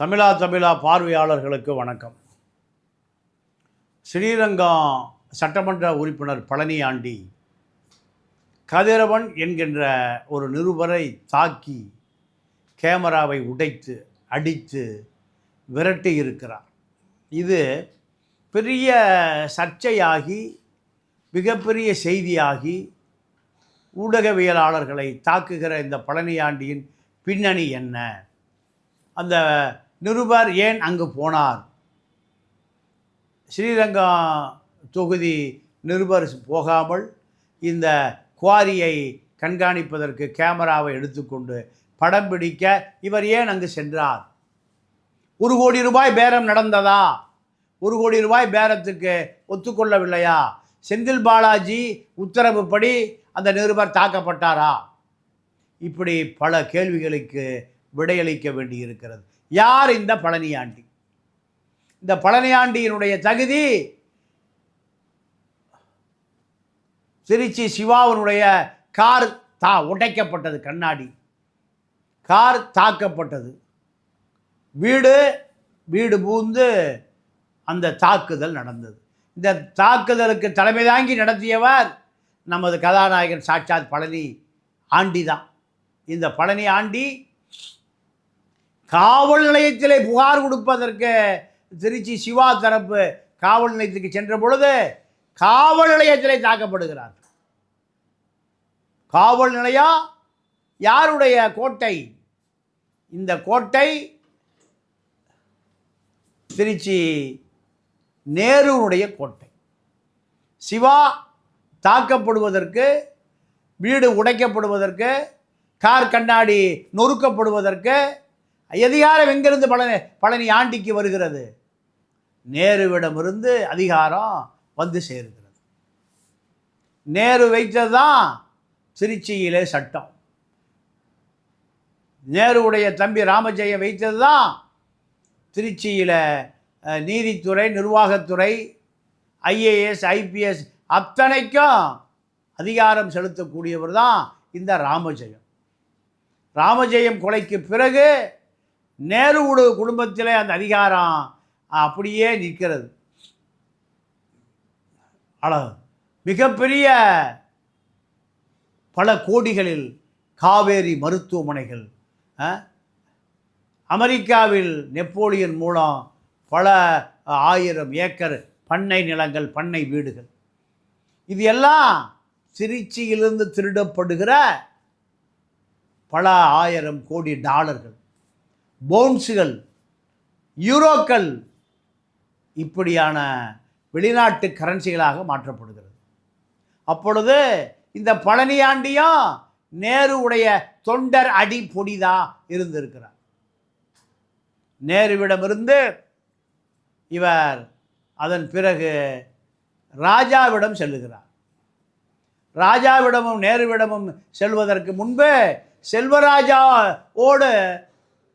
தமிழா தமிழா பார்வையாளர்களுக்கு வணக்கம். ஸ்ரீரங்கம் சட்டமன்ற உறுப்பினர் பழனியாண்டி கதிரவன் என்கின்ற ஒரு நிருபரை தாக்கி கேமராவை உடைத்து அடித்து விரட்டி இருக்கிறார். இது பெரிய சர்ச்சையாகி மிகப்பெரிய செய்தியாகி ஊடகவியலாளர்களை தாக்குகிற இந்த பழனியாண்டியின் பின்னணி என்ன? அந்த நிருபர் ஏன் அங்கு போனார்? ஸ்ரீரங்கம் தொகுதி நிருபர் போகாமல் இந்த குவாரியை கண்காணிப்பதற்கு கேமராவை எடுத்துக்கொண்டு படம் பிடிக்க இவர் ஏன் அங்கு சென்றார்? ஒரு கோடி ரூபாய் பேரம் நடந்ததா? ஒரு கோடி ரூபாய் பேரத்துக்கு ஒத்துக்கொள்ளவில்லையா? செந்தில் பாலாஜி உத்தரவுப்படி அந்த நிருபர் தாக்கப்பட்டாரா? இப்படி பல கேள்விகளுக்கு விடையளிக்க வேண்டியிருக்கிறது. யார் இந்த பழனியாண்டி? இந்த பழனியாண்டியினுடைய தகுதி திருச்சி சிவாவினுடைய கார் தா உடைக்கப்பட்டது கண்ணாடி. கார் தாக்கப்பட்டது. வீடு வீடு பூந்து அந்த தாக்குதல் நடந்தது. இந்த தாக்குதலுக்கு தலைமை தாங்கி நடத்தியவர் நமது கதாநாயகன் சாட்சாத் பழனி ஆண்டி தான் இந்த பழனி ஆண்டி காவல் நிலையத்திலே புகார் கொடுப்பதற்கு திருச்சி சிவா தரப்பு காவல் நிலையத்துக்கு சென்ற பொழுது காவல் நிலையத்திலே தாக்கப்படுகிறார். காவல் நிலையம் யாருடைய கோட்டை? இந்த கோட்டை திருச்சி நேருனுடைய கோட்டை. சிவா தாக்கப்படுவதற்கு வீடு உடைக்கப்படுவதற்கு கார் கண்ணாடி நொறுக்கப்படுவதற்கு அதிகாரம் எங்கிருந்து பழனி பழனி ஆண்டிக்கு வருகிறது? நேருவிடமிருந்து அதிகாரம் வந்து சேருகிறது. நேரு வைத்தது தான் திருச்சியிலே சட்டம். நேருவுடைய தம்பி ராமஜெயம் வைத்தது தான் திருச்சியில் நீதித்துறை நிர்வாகத்துறை ஐஏஎஸ் ஐபிஎஸ் அத்தனைக்கும் அதிகாரம் செலுத்தக்கூடியவர் தான் இந்த ராமஜெயம். ராமஜெயம் கொலைக்கு பிறகு நேருவுடு குடும்பத்தில் அந்த அதிகாரம் அப்படியே நிற்கிறது. அழகு. மிகப்பெரிய பல கோடிகளில் காவேரி மருத்துவமனைகள் ஆ? அமெரிக்காவில் நெப்போலியன் மூலம் பல ஆயிரம் ஏக்கர் பண்ணை நிலங்கள் பண்ணை வீடுகள். இது எல்லாம் திருச்சியிலிருந்து திருடப்படுகிற பல ஆயிரம் கோடி டாலர்கள். பவுன்ஸுகள் யூரோக்கள் இப்படியான வெளிநாட்டு கரன்சிகளாக மாற்றப்படுகிறது. அப்பொழுது இந்த பழனியாண்டியும் நேருவுடைய தொண்டர் அடி பொடிதான் இருந்திருக்கிறார். நேருவிடமிருந்து இவர் அதன் பிறகு ராஜாவிடம் செல்லுகிறார். ராஜாவிடமும் நேருவிடமும் செல்வதற்கு முன்பு செல்வராஜா ஓடு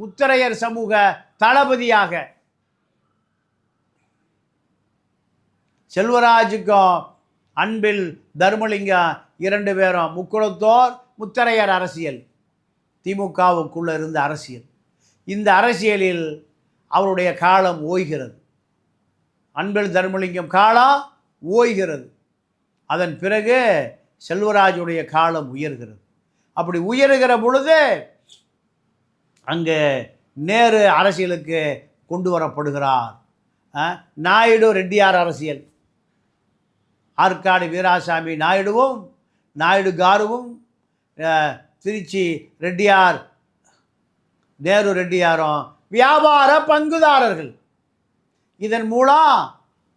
முத்தரையர் சமூக தளபதியாக. செல்வராஜுக்கும் அன்பில் தர்மலிங்கம் இரண்டு பேரும் முக்குளத்தோர் முத்தரையர் அரசியல். திமுகவுக்குள்ள இருந்த அரசியல். இந்த அரசியலில் அவருடைய காலம் ஓய்கிறது. அன்பில் தர்மலிங்கம் காலம் ஓய்கிறது. அதன் பிறகு செல்வராஜுடைய காலம் உயர்கிறது. அப்படி உயருகிற பொழுது அங்கே நேரு அரசியலுக்கு கொண்டு வரப்படுகிறார். நாயுடு ரெட்டியார் அரசியல். ஆற்காடு வீராசாமி நாயுடுவும் நாயுடு காருவும் திருச்சி ரெட்டியார் நேரு ரெட்டியாரும் வியாபார பங்குதாரர்கள். இதன் மூலம்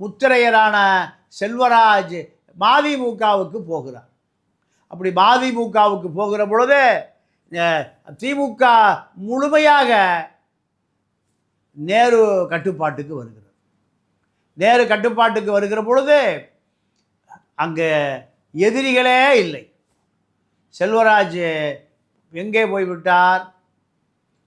முத்திரையரான செல்வராஜ் மதிமுகவுக்கு போகிறார். அப்படி மதிமுகவுக்கு போகிற பொழுது திமுக முழுமையாக நேரு கட்டுப்பாட்டுக்கு வருகிறது. நேரு கட்டுப்பாட்டுக்கு வருகிற பொழுது அங்கே எதிரிகளே இல்லை. செல்வராஜ் எங்கே போய்விட்டார்?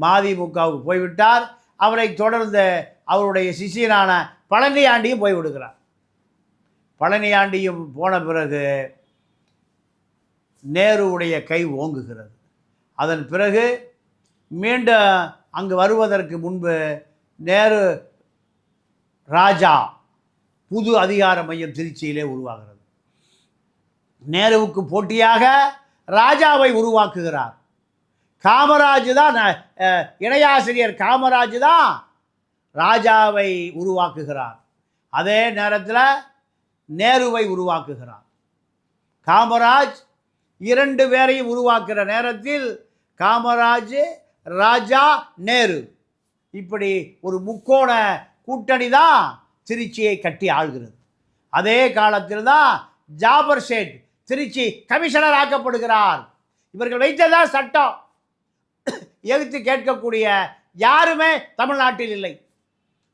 மதிமுகவுக்கு போய்விட்டார். அவரை தொடர்ந்து அவருடைய சிஷியனான பழனியாண்டியும் போய்விடுகிறார். பழனியாண்டியும் போன பிறகு நேருவுடைய கை ஓங்குகிறது. அதன் பிறகு மீண்டும் அங்கு வருவதற்கு முன்பு நேரு ராஜா புது அதிகார மையம் திருச்சியிலே உருவாகிறது. நேருவுக்கு போட்டியாக ராஜாவை உருவாக்குகிறார். காமராஜ் தான் இணையாசிரியர் காமராஜ் தான் ராஜாவை உருவாக்குகிறார். அதே நேரத்தில் நேருவை உருவாக்குகிறார். காமராஜ் இரண்டு பேரையும் உருவாக்குகிற நேரத்தில் காமராஜ் ராஜா நேரு. இப்படி ஒரு முக்கோண கூட்டணி தான் திருச்சியை கட்டி ஆள்கிறது. அதே காலத்தில் தான் ஜாபர் ஷேட் திருச்சி கமிஷனர் ஆக்கப்படுகிறார். இவர்கள் வைத்ததான் சட்டம். எதிர்த்து கேட்கக்கூடிய யாருமே தமிழ்நாட்டில் இல்லை.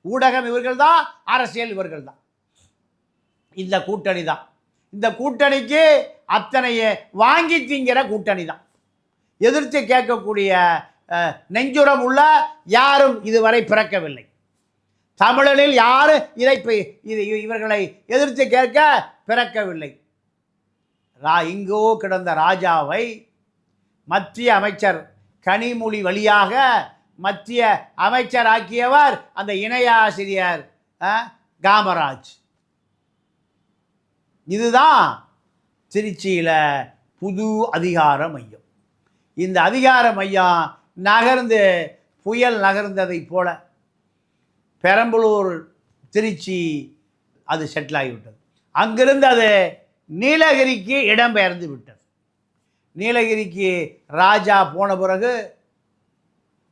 ஊடகம் இவர்கள் தான் அரசியல் இவர்கள் தான். இந்த கூட்டணி தான். இந்த கூட்டணிக்கு அத்தனைய வாங்கி திங்கிற கூட்டணி தான். எதிர்த்து கேட்கக்கூடிய நெஞ்சுரம் உள்ள யாரும் இதுவரை பிறக்கவில்லை. தமிழனில் யாரும் இதை இது இவர்களை எதிர்த்து கேட்க பிறக்கவில்லை. ரா இங்கோ கிடந்த ராஜாவை மத்திய அமைச்சர் கனிமொழி வழியாக மத்திய அமைச்சராக்கியவர் அந்த இணையாசிரியர் காமராஜ். இதுதான் திருச்சியில் புது அதிகார மையம். இந்த அதிகார மையம் நகர்ந்து புயல் நகர்ந்ததைப் போல பெரம்பலூர் திருச்சி அது செட்டில் ஆகிவிட்டது. அங்கிருந்து அது நீலகிரிக்கு இடம்பெயர்ந்து விட்டது. நீலகிரிக்கு ராஜா போன பிறகு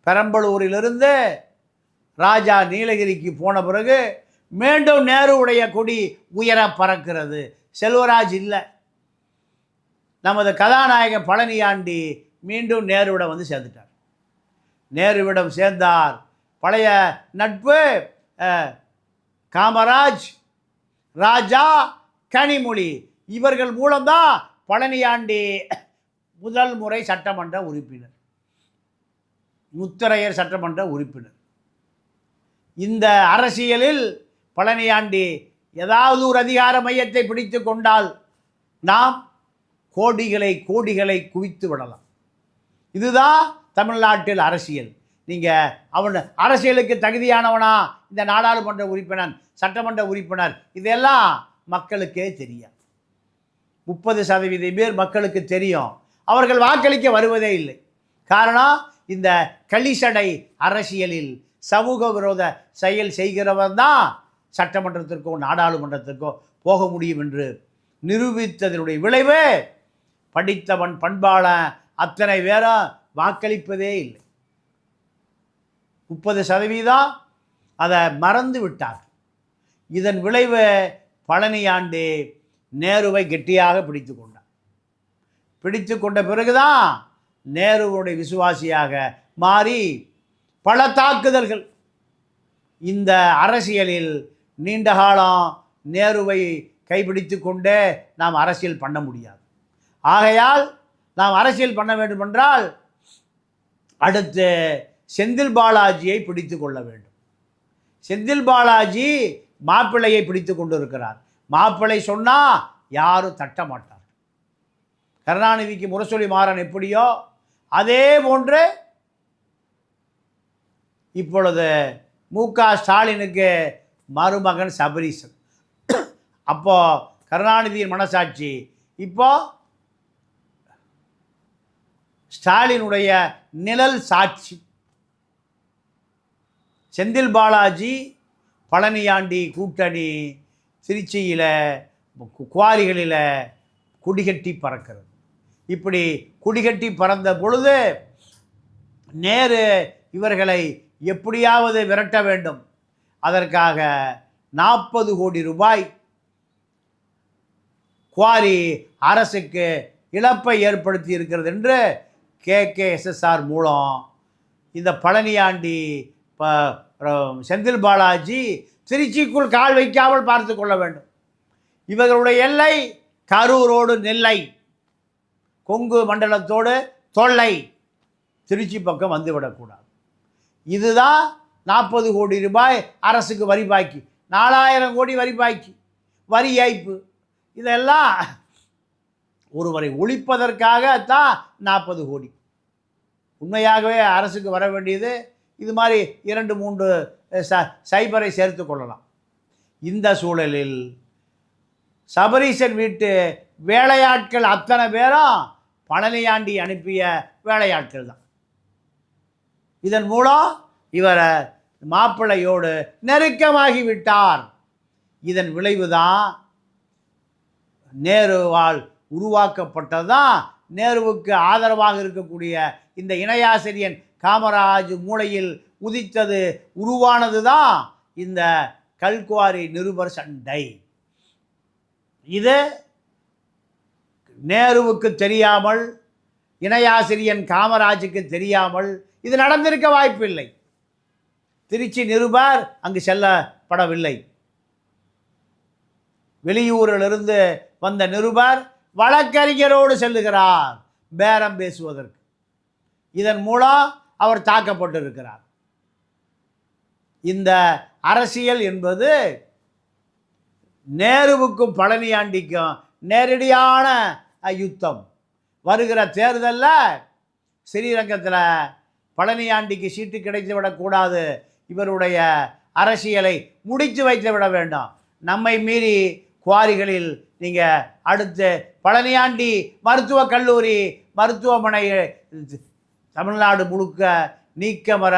பெரம்பலூரிலிருந்து ராஜா நீலகிரிக்கு போன பிறகு மீண்டும் நேருவுடைய கொடி உயர பறக்கிறது. செல்வராஜ் இல்லை. நமது கதாநாயகன் பழனியாண்டி மீண்டும் நேருவிடம் வந்து சேர்ந்துட்டார். நேருவிடம் சேர்ந்தார். பழைய நட்பு காமராஜ் ராஜா கனிமொழி இவர்கள் மூலம்தான் பழனியாண்டி முதல் முறை சட்டமன்ற உறுப்பினர். முத்தரையர் சட்டமன்ற உறுப்பினர். இந்த அரசியலில் பழனியாண்டி ஏதாவது ஒரு அதிகார மையத்தை பிடித்து கொண்டால் நாம் கோடிகளை கோடிகளை குவித்து விடலாம். இதுதான் தமிழ்நாட்டில் அரசியல். நீங்கள் அவன் அரசியலுக்கு தகுதியானவனா இந்த நாடாளுமன்ற உறுப்பினர் சட்டமன்ற உறுப்பினர் இதெல்லாம் மக்களுக்கே தெரியும். முப்பது சதவீத பேர் மக்களுக்கு தெரியும். அவர்கள் வாக்களிக்க வருவதே இல்லை. காரணம் இந்த களிசடை அரசியலில் சமூக விரோத செயல் செய்கிறவன் தான் சட்டமன்றத்திற்கோ நாடாளுமன்றத்திற்கோ போக முடியும் என்று நிரூபித்ததனுடைய விளைவு படித்தவன் பண்பாளன் அத்தனை பேரும் வாக்களிப்பதே இல்லை. முப்பது சதவீதம் அதை மறந்து விட்டார். இதன் விளைவு பழனியாண்டு நேருவை கெட்டியாக பிடித்து கொண்டார். பிடித்து கொண்ட பிறகுதான் நேருவுடைய விசுவாசியாக மாறி பல தாக்குதல்கள். இந்த அரசியலில் நீண்ட காலம் நேருவை கைப்பிடித்து கொண்டே நாம் அரசியல் பண்ண முடியாது. ஆகையால் நாம் அரசியல் பண்ண வேண்டுமென்றால் அடுத்து செந்தில் பாலாஜியை பிடித்து கொள்ள வேண்டும். செந்தில் பாலாஜி மாப்பிள்ளையை பிடித்து கொண்டிருக்கிறார். மாப்பிள்ளை சொன்னால் யாரும் தட்ட மாட்டார். கருணாநிதிக்கு முரசொலி மாறன் எப்படியோ அதே போன்று இப்பொழுது மு க ஸ்டாலினுக்கு மருமகன் சபரீசன். அப்போது கருணாநிதியின் மனசாட்சி இப்போது ஸ்டாலினுடைய நிழல் சாட்சி. செந்தில் பாலாஜி பழனியாண்டி கூட்டணி திருச்சியில் குவாரிகளில் குடிகட்டி பறக்கிறது. இப்படி குடிகட்டி பறந்த பொழுது நேரு இவர்களை எப்படியாவது விரட்ட வேண்டும். அதற்காக நாற்பது கோடி ரூபாய் குவாரி அரசுக்கு இழப்பை ஏற்படுத்தி இருக்கிறது என்று கேகேஎஸ்எஸ்ஆர் மூலம் இந்த பழனியாண்டி ப செந்தில் பாலாஜி திருச்சிக்குள் கால் வைக்காமல் பார்த்து கொள்ள வேண்டும். இவர்களுடைய எல்லை கரூரோடு நெல்லை கொங்கு மண்டலத்தோடு தொல்லை திருச்சி பக்கம் வந்துவிடக்கூடாது இதுதான் நாற்பது கோடி ரூபாய் அரசுக்கு வரி பாக்கி நாலாயிரம் கோடி வரி பாக்கி வரி ஏய்ப்பு. இதெல்லாம் ஒருவரை ஒழிப்பதற்காக தான் நாற்பது கோடி. உண்மையாகவே அரசுக்கு வர வேண்டியது இது மாதிரி இரண்டு மூன்று ச சைபரை சேர்த்து கொள்ளலாம். இந்த சூழலில் சபரீசன் வீட்டு வேலையாட்கள் அத்தனை பேரும் பழனியாண்டி அனுப்பிய வேலையாட்கள் தான். இதன் மூலம் இவரை மாப்பிள்ளையோடு நெருக்கமாகி விட்டார். இதன் விளைவுதான் நேருவால் உருவாக்கப்பட்டதுதான் நேருவுக்கு ஆதரவாக இருக்கக்கூடிய இந்த இணையாசிரியன் காமராஜ் மூளையில் உதித்தது உருவானது தான் இந்த கல்குவாரி நிருபர் சண்டை. இது நேருவுக்கு தெரியாமல் இணையாசிரியன் காமராஜுக்கு தெரியாமல் இது நடந்திருக்க வாய்ப்பில்லை. திருச்சி நிருபர் அங்கு செல்லப்படவில்லை. வெளியூரிலிருந்து வந்த நிருபர் வழக்கறிஞரோடு செல்லுகிறார் பேரம் பேசுவதற்கு. இதன் மூலம் அவர் தாக்கப்பட்டிருக்கிறார். இந்த அரசியல் என்பது நேருவுக்கும் பழனியாண்டிக்கும் நேரடியான யுத்தம். வருகிற தேர்தலில் ஸ்ரீரங்கத்தில் பழனியாண்டிக்கு சீட்டு கிடைத்து விடக்கூடாது இவருடைய அரசியலை முடித்து வைத்து விட வேண்டும். நம்மை மீறி குவாரிகளில் நீங்கள் அடுத்து பழனியாண்டி மருத்துவக் கல்லூரி மருத்துவமனை தமிழ்நாடு முழுக்க நீக்கமர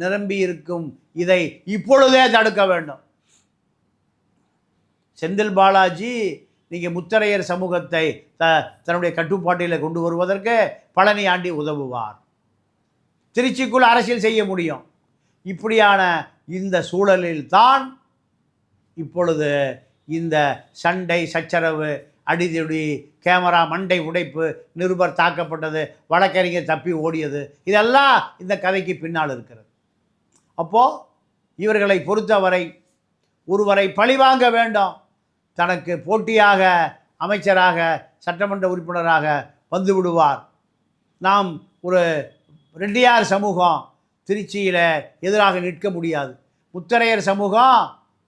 நிரம்பி இருக்கும். இதை இப்பொழுதே தடுக்க வேண்டும். செந்தில் பாலாஜி நீங்கள் முத்தரையர் சமூகத்தை த தன்னுடைய கட்டுப்பாட்டில் கொண்டு வருவதற்கு பழனி ஆண்டி உதவுவார். திருச்சிக்குள் அரசியல் செய்ய முடியும். இப்படியான இந்த சூழலில்தான் இப்பொழுது இந்த சண்டை சச்சரவு அடிதடி கேமரா மண்டை உடைப்பு நிருபர் தாக்கப்பட்டது வழக்கறிஞர் தப்பி ஓடியது இதெல்லாம் இந்த கதைக்கு பின்னால் இருக்கிறது. அப்போது இவர்களை பொறுத்தவரை ஒருவரை பழிவாங்க வேண்டும். தனக்கு போட்டியாக அமைச்சராக சட்டமன்ற உறுப்பினராக வந்து விடுவார். நாம் ஒரு ரெட்டியார் சமூகம் திருச்சியில் எதிராக நிற்க முடியாது. முத்தரையர் சமூகம்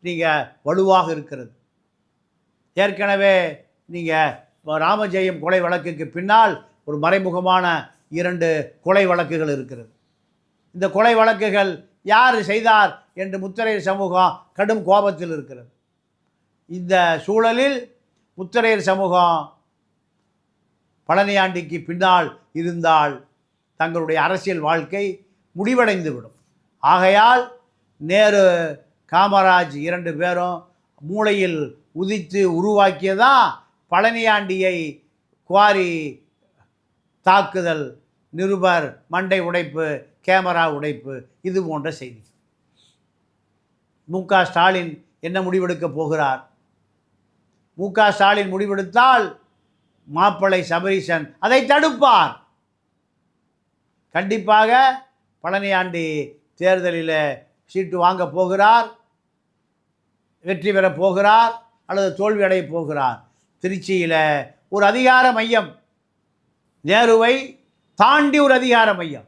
நீங்கள் வலுவாக இருக்கிறது. ஏற்கனவே நீங்கள் ராமஜெயம் கொலை வழக்குக்கு பின்னால் ஒரு மறைமுகமான இரண்டு கொலை வழக்குகள் இருக்கிறது. இந்த கொலை வழக்குகள் யார் செய்தார் என்று முத்திரையர் சமூகம் கடும் கோபத்தில் இருக்கிறது. இந்த சூழலில் முத்திரையர் சமூகம் பழனியாண்டிக்கு பின்னால் இருந்தால் தங்களுடைய அரசியல் வாழ்க்கை முடிவடைந்துவிடும். ஆகையால் நேரு காமராஜ் இரண்டு பேரும் மூளையில் உதித்து உருவாக்கியதான் பழனியாண்டியை குவாரி தாக்குதல் நிருபர் மண்டை உடைப்பு கேமரா உடைப்பு இது போன்ற செய்தி. மு க ஸ்டாலின் என்ன முடிவெடுக்கப் போகிறார்? மு க ஸ்டாலின் முடிவெடுத்தால் மாப்பிள்ளை சபரீசன் அதை தடுப்பார். கண்டிப்பாக பழனியாண்டி தேர்தலில் சீட்டு வாங்க போகிறார் வெற்றி பெறப் போகிறார். அல்லது தோல்வி அடையப் போகிறார். திருச்சியில் ஒரு அதிகார மையம். நேருவை தாண்டி ஒரு அதிகார மையம்.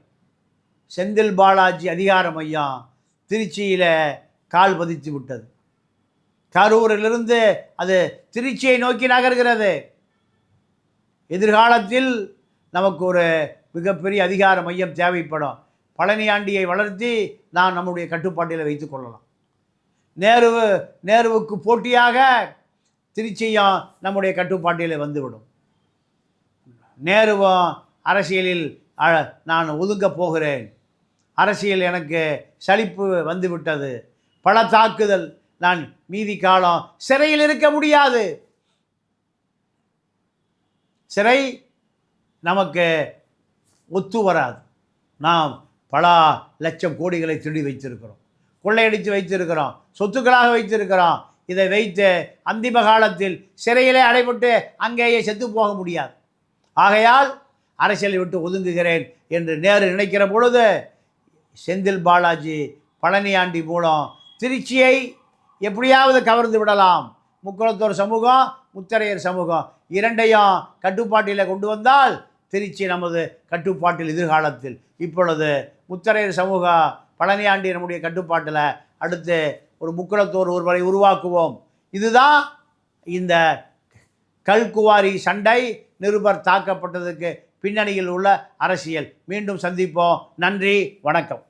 செந்தில் பாலாஜி அதிகார மையம் திருச்சியில் கால் பதித்து விட்டது. கரூரிலிருந்து அது திருச்சியை நோக்கி நகர்கிறது. எதிர்காலத்தில் நமக்கு ஒரு மிகப்பெரிய அதிகார மையம் தேவைப்படும். பழனியாண்டியை வளர்த்தி நாம் நம்முடைய கட்டுப்பாட்டில் வைத்துக் கொள்ளலாம். நேரு நேருவுக்கு போட்டியாக திருச்சியும் நம்முடைய கட்டுப்பாட்டில் வந்துவிடும். நேருவும் அரசியலில் நான் ஒதுங்க போகிறேன். அரசியல் எனக்கு சலிப்பு வந்துவிட்டது. பல தாக்குதல் நான் மீதி காலம் சிறையில் இருக்க முடியாது. சிறை நமக்கு ஒத்து வராது. நாம் பல லட்சம் கோடிகளை திருடி வைத்திருக்கிறோம். கொள்ளையடித்து வைத்திருக்கிறோம் சொத்துக்களாக வைத்திருக்கிறோம். இதை வைத்து அந்திம காலத்தில் சிறையிலே அடைபட்டு அங்கேயே செத்து போக முடியாது. ஆகையால் அரசியலை விட்டு ஒதுங்குகிறேன் என்று நேரு நினைக்கிற பொழுது செந்தில் பாலாஜி பழனியாண்டி மூலம் திருச்சியை எப்படியாவது கவர்ந்து விடலாம். முக்குளத்தோர் சமூகம் முத்தரையர் சமூகம் இரண்டையும் கட்டுப்பாட்டில் கொண்டு வந்தால் திருச்சி நமது கட்டுப்பாட்டில் எதிர்காலத்தில். இப்பொழுது முத்தரையர் சமூக பழனியாண்டி நம்முடைய கட்டுப்பாட்டில் அடுத்து ஒரு முக்குளத்தோர் ஒருவரை உருவாக்குவோம். இதுதான் இந்த கல்குவாரி சண்டை நிருபர் தாக்கப்பட்டதுக்கு பின்னணியில் உள்ள அரசியல். மீண்டும் சந்திப்போம். நன்றி. வணக்கம்.